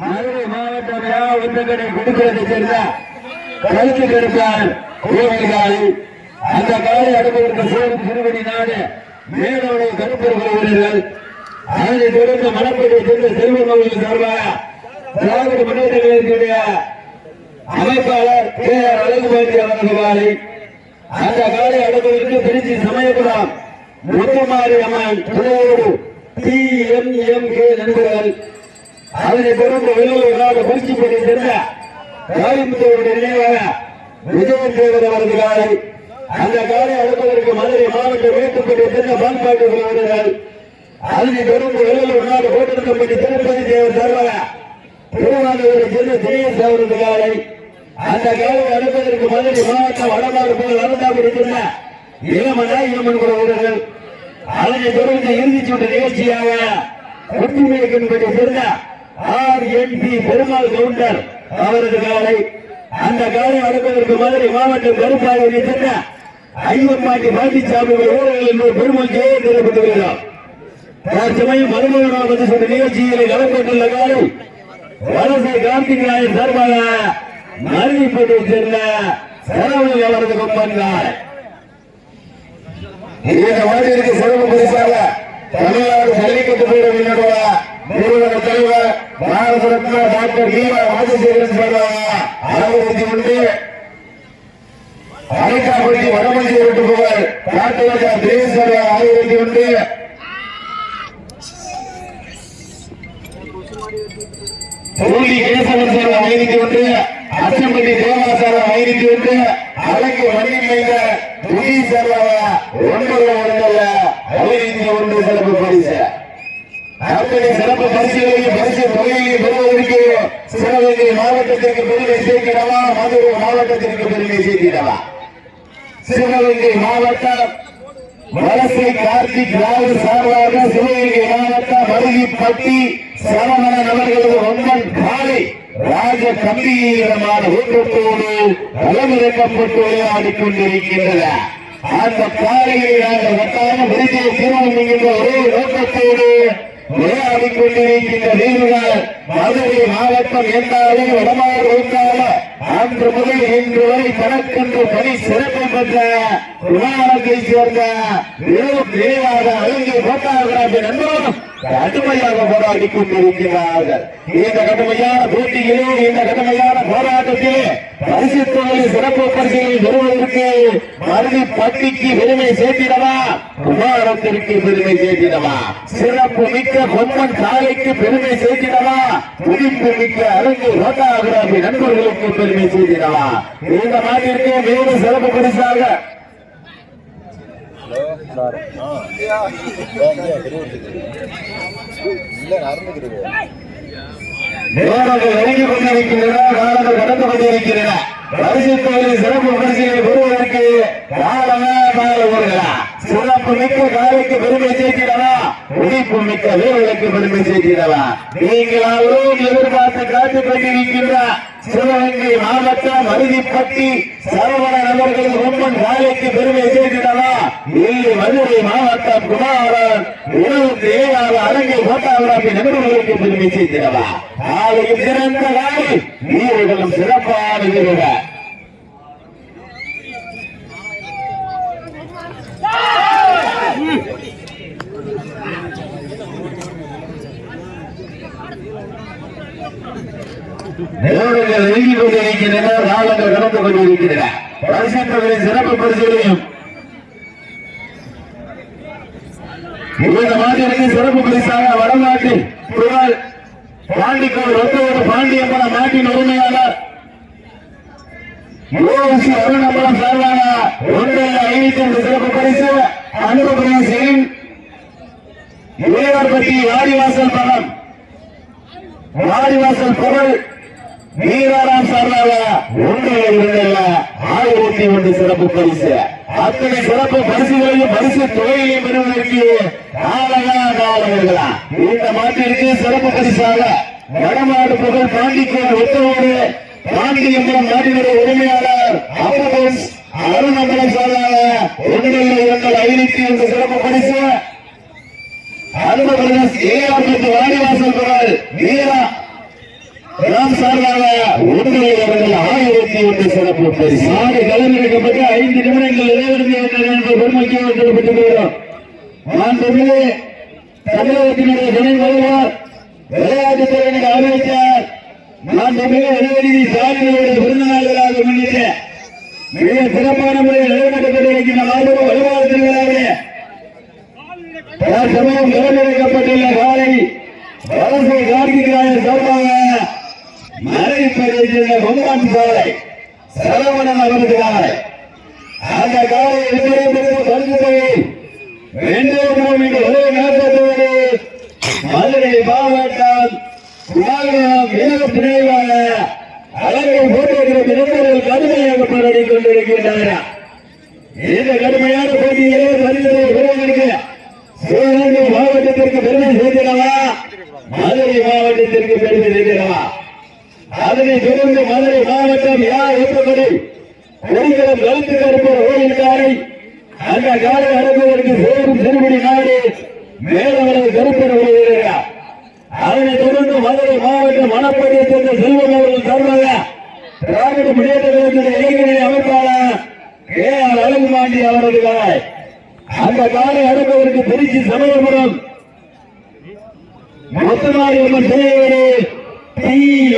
மதுரை மாவட்டம் யா ஒன்றுகடை சேர்ந்த கழுத்து கருப்பால் அந்த காலை அடுப்பதற்கு சேரும் திருவடி நாடு மேலோட கருப்பர்கள் வீரர்கள் அதனை தொடர்ந்து மணப்பேட்டை சேர்ந்த செல்வ கோவில் சார்பாக திராவிட முன்னேற்ற கழகத்தினுடைய அமைப்பாளர் கே ஆர் அழகுபாண்டி அவரது காலை அந்த காலை அடுப்பதற்கு திருச்சி சமயபுரம் முத்துமாரி அம்மன் துணையோடு டி எம் எம் கே நண்பர்கள். அதனை தொடர்ந்து வெளியூர்களாக நாடு குறிச்சிப்பட்டி சென்ற காளிமுத்தோருடைய நினைவாக விஜயன் தேவர் அவரது காலை. அந்த காலை அடுப்பதற்கு மதுரை மாவட்ட மேட்டுப்பட்டி சென்ற பால்பாட்டு வீரர்கள் அதனை தொடர்ந்து வெளியூர்களாக நாடு கோட்டத்தம்பட்டி திருப்பதி தேவர் சார்பாக திருவாரூரை சேர்ந்த தினேஷ் அவரது காலை. அந்த காலை அடுப்பதற்கு மதுரை மாவட்டம் வடமாறு போல் அருந்தாபுரி இளமனா இளமன் குல வீரர்கள். அதனை தொடர்ந்து இறுதிச் சுற்று நிகழ்ச்சியாக குட்டிமேற்கின்படி சேர்ந்த R N P Perumal Gounder அவரது காலை. அந்த காலை அடக்குவதற்கு மதுரை மாவட்டம் கருப்பாயூரை சென்ற ஐயம்பாண்டி பாண்டிச்சாமி ஊழல் என்று பெருமாள் ஜெயம் நிறுவப்பட்டுள்ளோம் தற்சமயம் மருமகனாக வந்து சென்ற நிகழ்ச்சியில் கலந்துள்ள காலை வலசை கார்த்திகாயன் சார்பாக மருதிப்பட்டியை சேர்ந்த சரவணன் அவரது கொம்பன் இந்த மாநிலத்துக்கு சிறப்பு பரிசாக தமிழ்நாடு ஜல்லிக்கட்டு பேரவையினுடைய நிறுவன தலைவர் Bharata Ratna doctor V R Rajasekaran சொல்றாங்க உண்டு அரைக்காப்பட்டி வடமஞ்சி விட்டு புகழ் காட்டுராஜா தினேஷ் சொல்றாங்க உண்டு ஒன்று கேசவன் சார் ஆயிரத்தி ஒன்று அச்சம்பட்டி தேவாசாரம் சார் ஒன்று அழகு வண்டி மைந்த துணி சார் ஒன்பது ஒன்றல்ல ஆயிரத்தி ஒன்று சிறப்பு பரிசு அத்தனை சிறப்பு பரிசுகளையும் பரிசு தொகையையும் பெறுவதற்கு சிவகங்கை மாவட்டத்திற்கு பெருமை சேர்க்கிறவா மதுரை மாவட்டத்திற்கு செய்திடலாம். சிவகங்கை மாவட்டம் வலசை கார்த்திக் ராவ் சார்பாக சிவகங்கை மாவட்டம் மருகிப்பட்டி சரவணன் அவர்களது ஒன்பன் காலை ராஜ கம்பீரமான ஊக்கத்தோடு களமிறக்கப்பட்டு விளையாடி கொண்டிருக்கின்றன அந்த காலையை நாங்கள் வட்டாரம் விருதியை தீர்வு என்கின்ற ஒரே நோக்கத்தோடு விளையாடிக் கொண்டிருக்கின்ற வீரர்கள் மதுரை மாவட்டம் என்றாலும் வடமாறு இருந்தாலும் அன்று முதல் இன்று வரை தனக்கென்று பணி சிறப்பு பெற்ற விமானத்தை சேர்ந்த நினைவாக அழகிய போட்டாகிறார்கள் நண்பர்களும் கடுமையாக போராடி கொண்டிருக்கிறார்கள். இந்த கடுமையான போட்டியிலே இந்த கடுமையான போராட்டத்திலே பரிசு தொகை சிறப்பு பரிசுகளை பெறுவதற்கு மருதி பட்டிக்கு பெருமை சேர்த்திடவா? குமாரத்திற்கு பெருமை சேர்த்திடவா? சிறப்பு மிக்க பொம்மன் சாலைக்கு பெருமை சேர்த்திடவா? துடிப்பு மிக்க அரங்கு ரோட்டாகிராபி நண்பர்களுக்கு பெருமை சேர்த்திடவா? இந்த நாட்டிற்கு மேலும் சிறப்பு பரிசாக நேரங்கள் நெருங்கி கொண்டிருக்கின்றன காலங்கள் கடந்து கொண்டிருக்கின்றன பரிசு தொகையில் சிறப்பு பரிசுகளை பெறுவதற்கு சிறப்பு மிக்க காலைக்கு பெருமை சேர்த்திடவா உடிப்பு மிக்க வீரர்களுக்கு பெருமை சேர்த்திடவா நீங்களாலும் எதிர்பார்த்து காத்துக் கொண்டிருக்கின்ற சிவகங்கை மாவட்டம் சரவண காலைக்கு பெருமை இல்லை மதுரை மாவட்டம் குமாரன். இருபத்தி ஏழாவது அரங்கை கோட்டாவராப்பி நிபுணர்களுக்கு பெருமை சேர்த்திடவா? ஆலையும் சிறந்த காலை வீரர்களும் சிறப்பான வீரர்கள் நேரங்கள் நெருங்கிக் கொண்டிருக்கின்றன காலங்கள் கடந்து கொண்டிருக்கின்றன. சிறப்பு பரிசுகளையும் இந்த மாதிரி சிறப்பு பரிசாக வடநாட்டில் புகழ் பாண்டிக்கோள் ஒத்தவர் பாண்டியம்மன நாட்டின் உரிமையாளர். ஓசி அருணம்பலம் சார்பாக ஒன்றில் ஐநூத்தி ஐந்து சிறப்பு பரிசு அனுபவம் செயின் இளையர்பட்டி வாடிவாசல் பணம் வாடிவாசல் புகழ் வீராராம் சார்பாக ஒன்றில் இரண்டில் ஆயிரத்தி ஒன்று சிறப்பு பரிசு. அத்தனை சிறப்பு பரிசுகளையும் பரிசு தொகையையும் பெறுவதற்கு இந்த மாட்டிற்கு சிறப்பு பரிசாக வடமாடு புகழ் பாண்டிக்கோள் ஒத்தவோடு பாண்டியம்பலம் நாட்டினுடைய உரிமையாளர் அப்போஸ் அருணம்பலம் சார்பாக ஒன்றில் இரண்டு ஐநூத்தி ஒன்று சிறப்பு பரிசு. அன்பு பிரதேஷ் ஏஆர்பத்து வாடிவாசல் குரல் வீரா நாம் சார்பாக உண்மையை ஆயிரத்தி ஒன்று சிறப்பு பரிசு ஆடு கலந்தெடுக்கப்பட்டு ஐந்து நிமிடங்கள் இடைவெளி என்ற பெருமைக்கு சொல்லப்பட்டிருக்கிறோம் மாண்புமிகு தமிழகத்தினுடைய துணை முதல்வர் விளையாட்டுத் விளையாட்டுத்துறையினுடைய அமைச்சர் மாண்புமிகு இடைவெளி சாதனையுடைய விருந்தினர்களாக முன்னிட்டு மிக சிறப்பான முறையில் நடைபெற்றுக் மாபெரும் வலுவான திருவிழாவிலே தற்சமயம் தேர்ந்தெடுக்கப்பட்டுள்ள காலை அரசு கார்த்திகாயன் சார்பாக மறைப்பதை சேர்ந்த சாலை சரவணன் அவரது காலை அந்த காலை எதிர்ப்பு பரிசுத்தை வென்றோம் என்று ஒரே நோக்கத்தோடு மதுரை மாவட்டம் குமாரகம் இலவ நினைவாக அழகை போட்டிருக்கிற இளைஞர்கள் கடுமையாக போராடி கொண்டிருக்கின்றனர் இந்த கடுமையான போட்டியிலே மனிதரை சிவகங்கை மாவட்டத்திற்கு பெருமை சேர்க்கிறவா? மதுரை மாவட்டத்திற்கு பெருமை சேர்க்கிறவா? அதனை தொடர்ந்து மதுரை மாவட்டம் யார் ஒப்பப்படி கொடிகளம் கலந்து கருப்பர் ஓடிவிட்டாரை அந்த கால அடங்குவதற்கு சேரும் திருப்படி நாடு மேலவரை கருப்பர் ஓடுகிறார் அதனை தொடர்ந்து மதுரை மாவட்டம் மணப்படியை சேர்ந்த செல்வம் அவர்கள் சார்பாக திராவிட முன்னேற்ற கழகத்தின் இளைஞரணி அமைப்பாளர் ஏ ஆர் அழகுமாண்டி அவரது காலை அந்த காலை அடங்குவதற்கு திருச்சி சமயபுரம் முத்தமாரியம்மன் சிலையோடு டி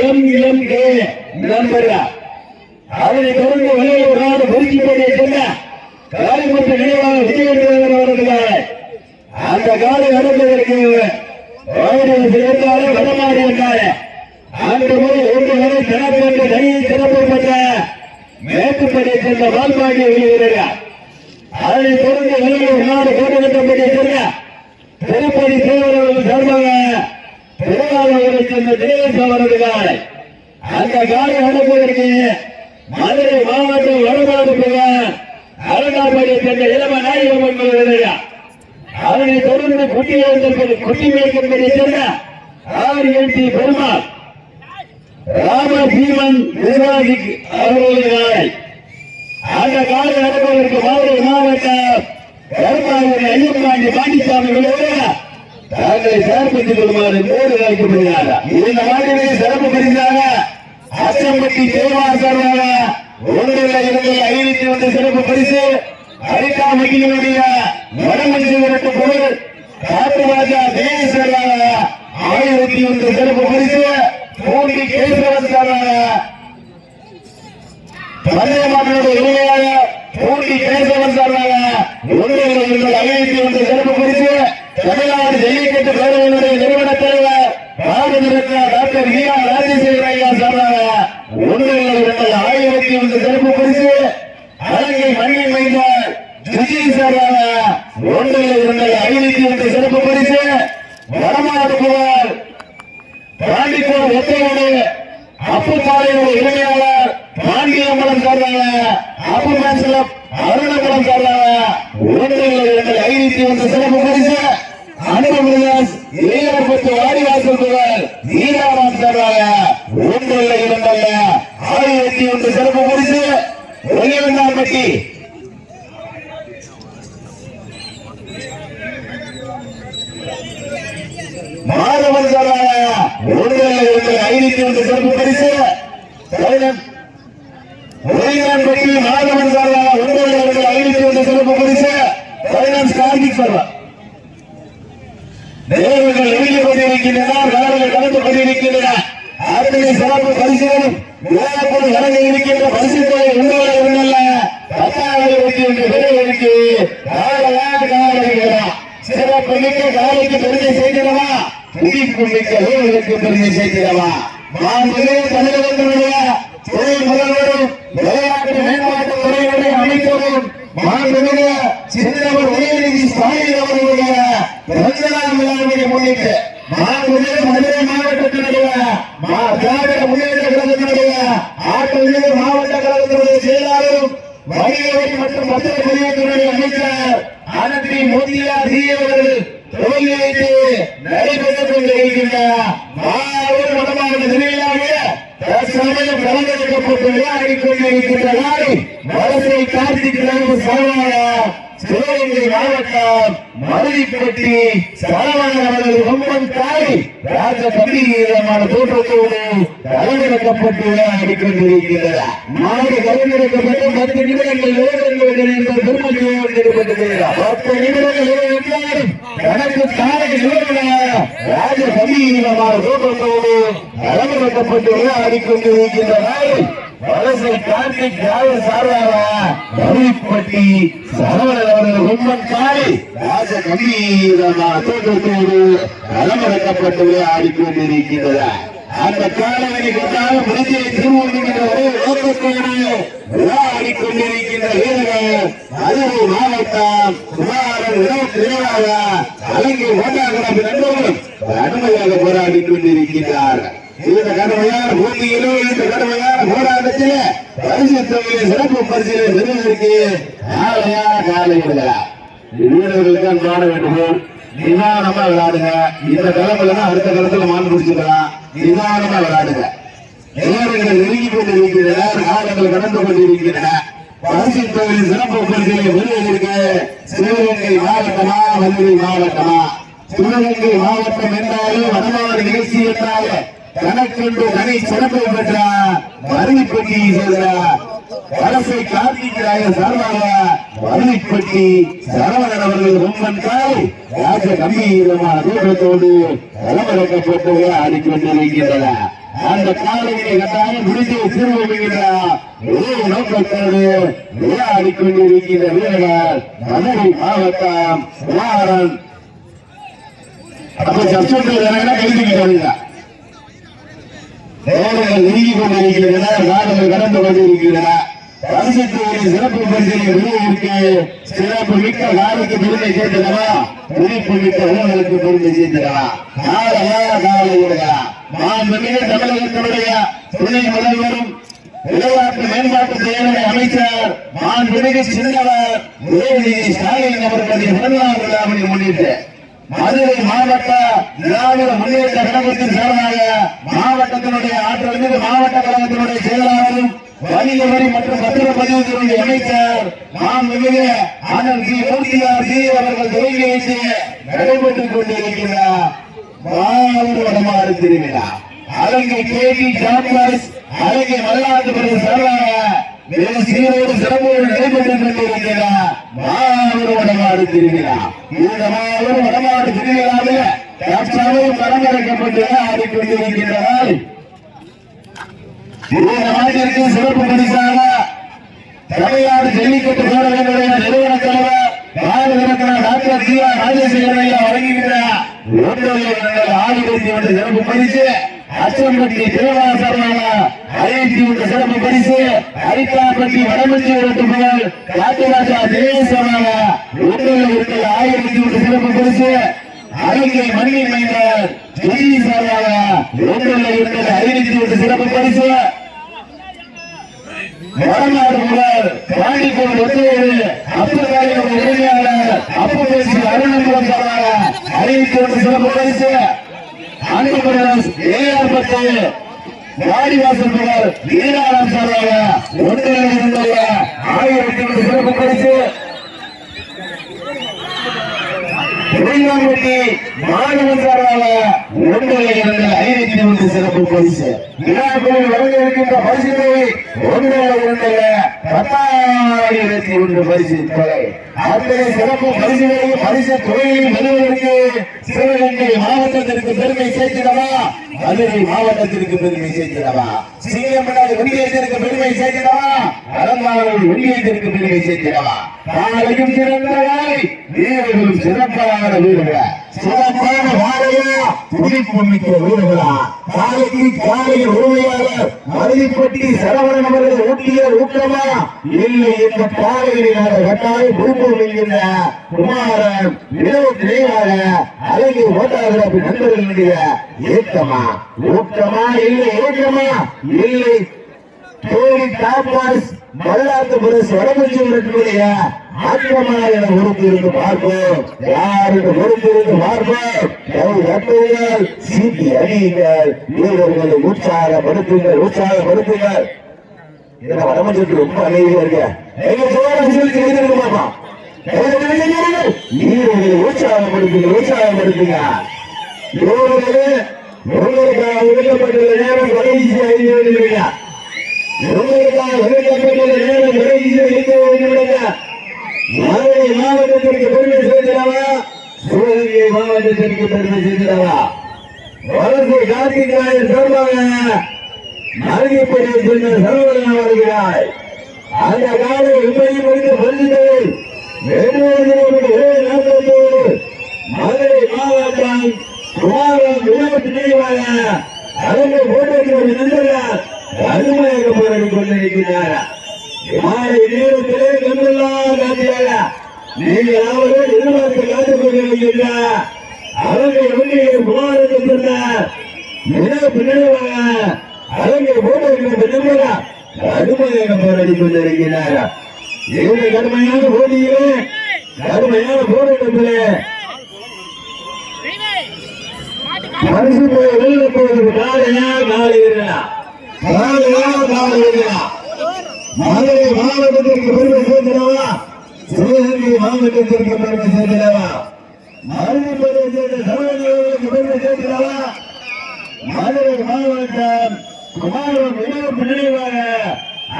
எம் எம் அதனை தொடர்ந்து வளையலூர் நாடு பொறுக்கிப்படியை சென்ற காளிமுத்து நினைவாக விஜயேந்திரன் அவரது அந்த காலை அடங்குவதற்கு வயதில் வடமாறி என்றாலே அன்று முதல் ஒன்று வரை சிறப்பு என்ற தனியை சிறப்பு பெற்ற மேற்குப்படியை சேர்ந்த வால்பாண்டி வெளியிடுகிறார் அதனை தொடர்ந்து வெளியூர் நாடு கோட்டகட்டப்படியை சேர்ந்த திருப்பதி தேவர்கள் சார்பாக திருவாரூரை சேர்ந்த தினேஷ் அந்த காலை அனுப்புவதற்கு மதுரை மாவட்டம் வடநாடு புகார் சேர்ந்த இளம நாயகம் என்பது அதனை தொடர்ந்து குட்டி எழுந்தது குட்டி மேய்க்கப்படி சேர்ந்த R N D Perumal. Ramajeevan நிர்வாகி அவர்களுடைய காலை. அந்த காலை நடப்பதற்கு மதுரை மாவட்டம் கருப்பாவூர் ஐயப்பாண்டி பாண்டிசாமி விளையாட தாங்களை சேர்ப்பித்துக் கொள்ளுமாறு கோடு அழைக்கப்படுகிறார் இந்த மாதிரி சிறப்பு பரிசாக அச்சம்பட்டி தேவார் சார்பாக ஒன்றில் இரண்டு ஐநூத்தி ஒன்று சிறப்பு பரிசு அரிக்காமட்டியினுடைய வடமஞ்சி விரட்டு பொருள் காட்டு ராஜா தேவி சார்பாக ஆயிரத்தி ஒன்று சிறப்பு பரிசு பூண்டி கேசவன் சார்பாக பந்தயமாட்டினுடைய உரிமையாக பூண்டி கேசவன் சார்பாக ஒன்றில் இரண்டு ஐநூத்தி ஒன்று சிறப்பு பரிசு தமிழ்நாடு ஜல்லிக்கட்டு பேரவையினுடைய நிறுவன தலைவர் பாரத ரத்னா டாக்டர் ஈரா ராஜேஸ்வர ஐயா சார்பாக ஒன்றில் இரண்டு ஆயிரத்தி ஒன்று சிறப்பு பரிசு அலங்கை மண்ணின் மைந்தார் விஜய் சார்பாக ஒன்றில் இரண்டு ஐநூத்தி ஒன்று சிறப்பு பரிசு வடமாடு புகார் பாண்டிக்கோடு ஒத்தையோடு அப்பு சாலையோட உரிமையாளர் பாண்டியம்பலம் சார்பாக அப்பு மேன்சலம் அருணபுரம் சார்பாக ஒன்றில் இரண்டு ஐநூத்தி ஒன்று சிறப்பு பரிசு அனுபவம் ஏழப்பத்து வாடிவாசல் புகழ் நீராராம் சார்பாக ஒன்றில் இரண்டல்ல ஆயிரத்தி ஒன்று சிறப்பு பரிசு ஒளிவந்தாம்பட்டி மாதவன் சார்பாக ஒன்றில் இரண்டு ஐநூத்தி ஒன்று சிறப்பு பரிசு ஒளிவந்தாம்பட்டி மாதவன் சார்பாக ஒன்றில் இரண்டு ஐநூத்தி ஒன்று சிறப்பு பரிசு பைனான்ஸ் கார்த்திக் சார்பாக தேவர்கள் எழுதி கொண்டிருக்கின்றனர் கடந்து கலந்து கொண்டிருக்கின்றன. அத்தனை சிறப்பு பரிசுகளும் விளையாட்டு வழங்க இருக்கின்ற பரிசுகளை உங்களோட பத்தாவது பத்தாயிரத்தி ஒன்று பேர்களுக்கு காலையாண்டு காலைகளா சிறப்பு மிக்க காலைக்கு பெருமை செய்கிறவா துடிப்பு மிக்க ஊழலுக்கு பெருமை செய்கிறவா மாண்புமிகு தமிழகத்தினுடைய துணை முதல்வரும் விளையாட்டு மேம்பாட்டு துறையுடைய அமைச்சரும் மாண்புமிகு சின்னவர் உதயநிதி ஸ்டாலின் அவர்களுடைய பிறந்தநாள் விழாவினை முன்னிட்டு மாண்புமிகு மதுரை மாவட்டத்தினுடைய மா- திராவிட முன்னேற்ற கழகத்தினுடைய ஆற்றல் மாவட்ட கழகத்தினுடைய செயலாளரும் வணிக மற்றும் பத்திர பதிவுத்துறை அமைச்சர் அனந்தி மோதியா சி அவர்கள் துவங்கி வைத்து நடைபெற்றுக் கொண்டிருக்கின்ற மாபெரும் வடமாவட்ட திருவிழாவில் தற்சமயம் கலந்தெடுக்கப்பட்டு விளையாடிக் கொண்டிருக்கின்ற நாளை வலசை கார்த்திக் சார்பாக சிவகங்கை மாவட்டம் மருதிப்பட்டி சரவணன் அவரது தாய் ராஜ கம்பீரமான தோற்றத்தோடு கலந்திறக்கப்பட்டு விளையாடி கொண்டிருக்கிறார் மாடு கலந்திறக்கப்பட்டு பத்து நிமிடங்கள் ஓடுங்கள் என்ற பெருமதியோடு ஈடுபட்டிருக்கிறார் பத்து நிமிடங்கள் வேறு கணக்கு தாரக நிறுவன ராஜ கம்பீரமான தோற்றத்தோடு கலந்திறக்கப்பட்டு விளையாடி வலசை கார்த்திக் ராஜ சார்பாக ரவிப்பட்டி சரவணன் அவர்கள் கொம்பன் தாய் ராஜ கம்பீரமா தோற்றத்தோடு களமிறக்கப்பட்டு விளையாடி கொண்டிருக்கின்றனர். அந்த காலவரை கொண்டாக பிரஜை திருமணங்கிற ஒரே நோக்கத்தோடு விளையாடி கொண்டிருக்கின்ற வீரர்கள் மதுரை மாவட்டம் குமாரன் இருபத்தி ஏழாக அலங்கி ஓட்டாகிற நண்பர்களும் கடுமையாக போராடி கொண்டிருக்கிறார்கள் இந்த கடுமையான போட்டியிலும் இந்த கடமையார் போராட்டத்தில் பரிசு தொகையை சிறப்பு பரிசு பெறுவதற்கு நாளையா காலை விடுகிறார் வீரர்களுக்கு அன்பான வேண்டுகோள் நிதானமா விளையாடுங்க. இந்த களத்துல அடுத்த களத்துல மான் பிடிச்சிக்கலாம். நிதானமா விளையாடுங்க. நேரங்கள் நெருங்கி கொண்டிருக்கின்றன காலங்கள் கடந்து கொண்டிருக்கின்றன. பரிசு தொகையில் சிறப்பு பரிசு பெறுவதற்கு சிவகங்கை மாவட்டமா மதுரை மாவட்டமா? சிவகங்கை மாவட்டம் என்றாலும் வடமாறு நிகழ்ச்சி என்றாலும் தனக்கென்று தனி சிறப்பு பெற்ற மருதிப்பட்டியை சேர்ந்த அரசை கார்த்திகராய சார்பாக மருதிப்பட்டி சரவணன் அவர்கள். ரொம்பன் காய் ராஜ கம்பீரமான தோற்றத்தோடு களமிறக்கப்பட்டு ஆடிக்கொண்டிருக்கின்றன அந்த காலையிலே கட்டாயம் முடிந்து திரும்புகின்றார் ஒரே நோக்கத்தோடு விளையாடிக் கொண்டிருக்கின்ற வீரர்கள் மதுரை மாவட்டம் குமாரன் அப்ப சர்ச்சை எழுதிக்கிட்டாங்க நேரங்கள் நெருங்கி கொண்டிருக்கின்றன நாடுகள் கடந்து கொண்டிருக்கின்றன பரிசுத்தோடு சிறப்பு பரிசனை விருதுக்கு சிறப்பு மிக்க நாளுக்கு பெருமை சேர்த்துக்கவா குறிப்பு மிக்க ஊழலுக்கு பெருமை சேர்த்துக்கவா நாளையா நாளை விடுகளா மாண்புமிகு தமிழகத்தினுடைய துணை முதல்வரும் விளையாட்டு அமைச்சர் மாண்புமிகு சின்னவர் உதயநிதி ஸ்டாலின் அவர்களுடைய பிறந்தநாள் விழாவினை முன்னிட்டு மதுரை மாவட்ட திராவிட முன்னேற்ற கழகத்தின் சார்பாக மாவட்டத்தினுடைய ஆற்றல் மீது மாவட்ட கழகத்தினுடைய செயலாளரும் வணிக வரி மற்றும் பத்திரப்பதிவுத்துறை அமைச்சர் மாண்புமிகு அண்ணன் சி மூர்த்தியார் சி அவர்கள் துவங்கி வைத்து நடைபெற்றுக் கொண்டிருக்கிறார். மாவட்ட திருவிழா. அலங்கை கேடி ஜாம்பஸ் அலங்கை வரலாற்று சார்பாக சீரோடு சிறப்போடு நடைபெற்றுக் மாபெரும் வடமாடு திருவிழா. இந்த மாபெரும் வடமாடு திருவிழாவில் தற்சமயம் பரம்பரைக்கப்பட்டு ஆடிக்கொண்டிருக்கின்றனர் இந்த நாட்டிற்கு சிறப்பு பரிசாக தமிழ்நாடு ஜல்லிக்கட்டு போராட்டங்களுடைய நிறுவன தலைவர் பாரத ரத்னா டாக்டர் ஐயா சிறப்பு பரிசு அச்சம்பட்டி திருவாரூர் ஐநூத்தி ஒன்று சிறப்பு பரிசு அரித்தாப்பட்டி வடமஞ்சி ஒன்று புகழ் காட்டுராஜா தினேசமான ஒன்றரை ஒன்று ஆயிரத்தி ஒன்று சிறப்பு பரிசு அலங்கை மண்ணின் மைந்தர் ஜெயி சார்பாக ஒன்றரை ஒன்று ஐநூத்தி ஒன்று சிறப்பு பரிசு. வடநாடு முதல் பாண்டிக்கோடு ஒத்துழைப்பு அப்பதாரியோட உரிமையாளர் அப்ப பேசி அருணம்பலம் சார்பாக அறிவித்து ஒன்று சிறப்பு பரிசு. அன்பு ஏழப்பட்டு வாடிவாசல் புகழ் வீராராம் சார்பாக ஒன்றில் ஆயிரத்தி சிறப்பு பரிசு பெரியாம்பட்டி மாணவன் சார்பாக ஒன்றில் இருந்து ஐநூத்தி ஒன்று சிறப்பு பரிசு விழாக்களில் வழங்க இருக்கின்ற பரிசுகளை தொகை ஒன்றில் இருந்துள்ள பத்தாயிரத்தி ஒன்று பரிசு தொகை அத்தனை சிறப்பு பரிசுகளையும் பரிசு தொகையையும் பெறுவதற்கு சிவகங்கை மாவட்டத்திற்கு பெருமை சேர்க்கிறவா? மதுரை மாவட்டத்திற்கு பெருமை சேர்க்கிறவா? சிங்கப்படாத வெளியேற்றிற்கு பெருமை சேர்க்கிறவா? அலங்காரம் வெளியேற்றிற்கு பெருமை சேர்க்கிறவா? காலையும் சிறந்த வேலை வீரர்களும் சிறப்பான வீரர்களா சிறப்பான வாழையா துடிப்பு மிக்க வீரர்களா? காலையில் உரிமையாளர் மருதிப்பட்டி சரவணன் அவர்கள் ஊட்டிய ஊக்கமா? இல்லை இந்த காலையில் கட்டாய குடும்பம் என்கின்ற குமாரன் இரவு நினைவாக அழகி ஓட்டாளர் நண்பர்களுடைய ஏக்கமா? ஊக்கமா? இல்லை ஏக்கமா? இல்லை தேடி டாப்பாஸ் மல்லாத்து பிரஸ் வடமஞ்சி என ஆத்மமான இருந்து பார்ப்போம். யாருக்கு பொறுப்பு இருந்து பார்ப்போம்? கட்டுங்கள் சீட்டி அணியுங்கள் வீரர்களை உற்சாகப்படுத்துங்கள் உற்சாகப்படுத்துங்கள். என்ன வடமஞ்சிக்கு ரொம்ப அமைதியா இருக்க எங்க போற சொல்லி பார்ப்போம் உற்சாகப்படுத்துங்க உற்சாகப்படுத்துங்க. உங்களுக்காக ஒதுக்கப்பட்டுள்ள நேரம் கடைசி ஐந்து மதுரை மாவட்டத்திற்கு பெருமை சேர்க்கிறவா சிவகங்கை மாவட்டத்திற்கு பெருமை சேர்க்கிறவா வளர்ச்சி கார்த்திகாயன் சார்பாக மருகிப்படியை சென்ற சரவணன் வருகிறாய். அந்த காலை முடித்து பரிசுகளை மதுரை மாவட்டம் குமாரம் இருபத்தி நினைவாக அரங்க போட்டிருக்கிற நண்பர்கள் கடுமையாக போராடி கொண்டிருக்கிறார் மாலை நேரத்திலே கண்கொள்ளா காத்தியாக நீங்கள் அவர்கள் எதிர்பார்த்து காத்துக் கொண்டிருக்கின்ற அரங்கை ஒன்றிய குமாரத்தை சொன்ன நினைவு நினைவாக அரங்கை போட்டிருக்கிற நண்பர்கள் கடுமையாக போராடி கொண்டிருக்கிறார் இந்த கடுமையான போட்டியிலே கடுமையான போராட்டத்திலே பரிசு போய் வெளியில போவது காலையா நாளை இருக்கலாம் காலையா நாளை இருக்கலாம் மதுரை மாவட்டத்திற்கு பெருமை சேர்க்கிறவா சிவகங்கை மாவட்டத்திற்கு பெருமை சேர்க்கிறவா மருதிப்பதை சேர்ந்த சமூகங்களுக்கு பெருமை சேர்க்கிறவா மதுரை மாவட்டம் குமாரம் இணைப்பு நினைவாக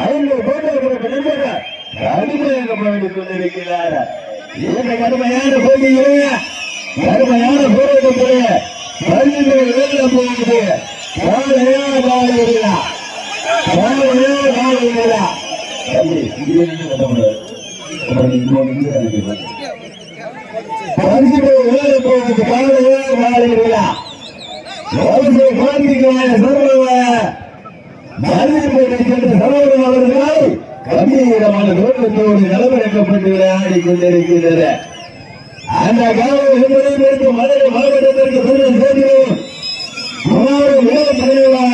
ஐந்து போட்டிருக்கிற நண்பர்கள் கடுமையாக கொண்டிருக்கிறார். இந்த கடுமையான போட்டியிலே கடுமையான போராட்டத்திலே பள்ளிகள் வெளியில போகுது காலையா காலையா காலையா காலையா தம்பி, இங்கே நின்னு கட்டக்கூடாது. அப்புறம் நீ இங்க வந்து இங்கே நினைக்கிறேன். பள்ளிகள் வெளியில போகுது காலையா காலையா வலசை காந்திக்காய சர்வ மருதிப்பேட்டை சென்ற அவர்கள் கம்பீரமான நிலவரக்கப்பட்டு விளையாடி கொண்டிருக்கின்றனர். அந்த காலம் மதுரை மாவட்டத்திற்கு பெருமை சேர்க்கிறோம் குமாரம் விளையாட்டு நினைவாக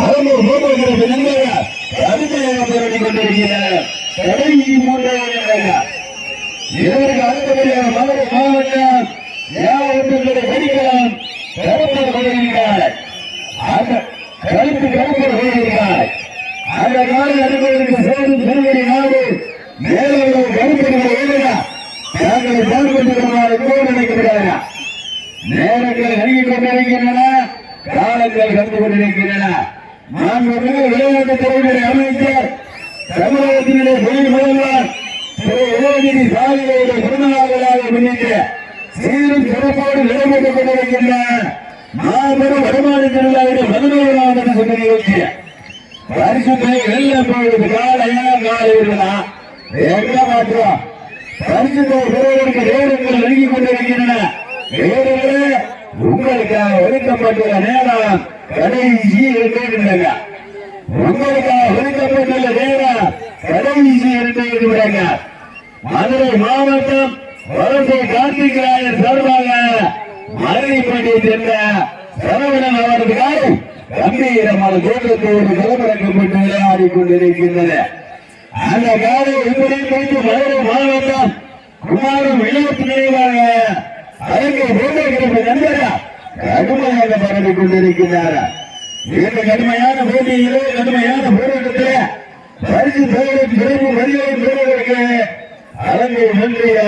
அரங்கூர் போக்குவரத்து நண்பர்கள் கடுமையாக போராடி கொண்டிருக்கிறார். கடைசி மூன்றாவது இதற்கு அடுத்தபடியாக மதுரை மாவட்டம் கொண்டிருக்கிறார் அந்த கருப்பு கருப்பர் கொண்டிருக்கிறார் அந்த கால அனுபவத்திற்கு சேரும் திருவடி நாடு மேலே உள்ள கருப்பர்கள் எழுதா தாங்களை செயல்பட்டுள்ளவாறு கூட நினைக்கிறாரா நேரங்கள் நெருங்கிக் கொண்டிருக்கின்றன காலங்கள் கண்டு கொண்டிருக்கின்றன மாண்புமிகு விளையாட்டு துறையினுடைய அமைச்சர் தமிழகத்தினுடைய தொழில் முதல்வர் திரு உதயநிதி சாலையுடைய பிறந்தநாளாக முன்னிட்டு சீரும் சிறப்போடு நடைபெற்றுக் கொண்டிருக்கின்ற மாபெரும் வருமான திருவிழாவுடைய பதினோராவது கொண்ட நிகழ்ச்சி பரிசுத்தை வெள்ள போவது காலையா காலையா எங்க மாற்றோம் பரிசுத்தை பெறுவதற்கு நேரங்கள் நெருங்கிக் கொண்டிருக்கின்றன நேரங்களே உங்களுக்காக ஒதுக்கப்பட்டுள்ள நேரம் கடைசி இருக்கின்றன உங்களுக்காக ஒதுக்கப்பட்டுள்ள நேரம் கடைசி இருக்கின்றன மதுரை மாவட்டம் வலசை கார்த்திகராயர் சார்பாக மதுரைப்பட்டி சென்ற சரவணன் அவர்களுக்காக கம்பீரமான தோட்டத்தோடு கலப்படக்கப்பட்டு விளையாடி கொண்டிருக்கின்றன அந்த காலை இப்படி வைத்து மதுரை மாவட்டம் குமாரம் விளையாட்டு நினைவாக அரங்கை போட்டிருக்கிற நண்பரா கடுமையாக பரவி கொண்டிருக்கிறார். இந்த கடுமையான போட்டியிலே கடுமையான போராட்டத்திலே பரிசு பெயரும் சிறப்பு வரிகளையும் பெறுவதற்கு அரங்கை வென்றிய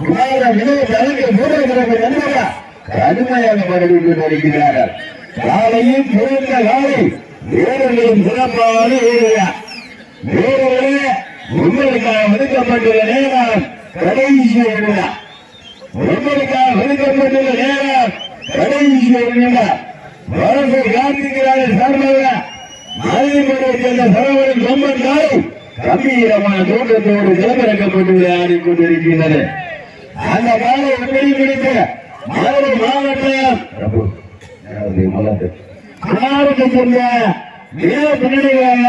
குமார விளையாட்டு அரங்கை போட்டிருக்கிற நண்பரா கடுமையாக பரவி கொண்டிருக்கிறார். காலையும் சிறந்த காலை வீரர்களும் சிறப்பான வீரர்கள் வீரர்களே உங்களுக்காக ஒதுக்கப்பட்டுள்ள நேரம் கடைசி விழா உங்களுக்காக ஒதுக்கப்பட்டுள்ள நேரம் கடைசி விழா வளர்ச்சி காந்திக்கிறார சார்பாக மாதிரிப்படையை சேர்ந்த சரவணன் கொம்பன் காலை கம்பீரமான தோட்டத்தோடு நிலமிறக்கப்பட்டு விளையாடி கொண்டிருக்கின்றது அந்த காலை உண்மையை பிடித்து மதுரை மாவட்டம் குமாரத்தை சேர்ந்த வீர பின்னணிகளாக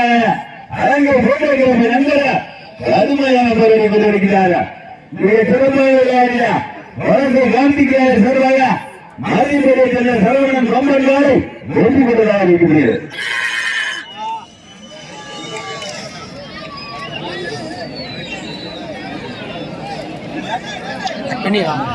அரங்கை போட்டிருக்கிற நண்பர் கடுமையான போராடி கொண்டிருக்கிறார். மிக சிறப்பாக விளையாடிய வளர்ச்சி காந்திக்கார சார்பாக மாதிரிப்படையை சேர்ந்த சரவணன் கொம்பன் காலை வெற்றி பெற்றதாக இருக்கிறது பண்ணிடலாம்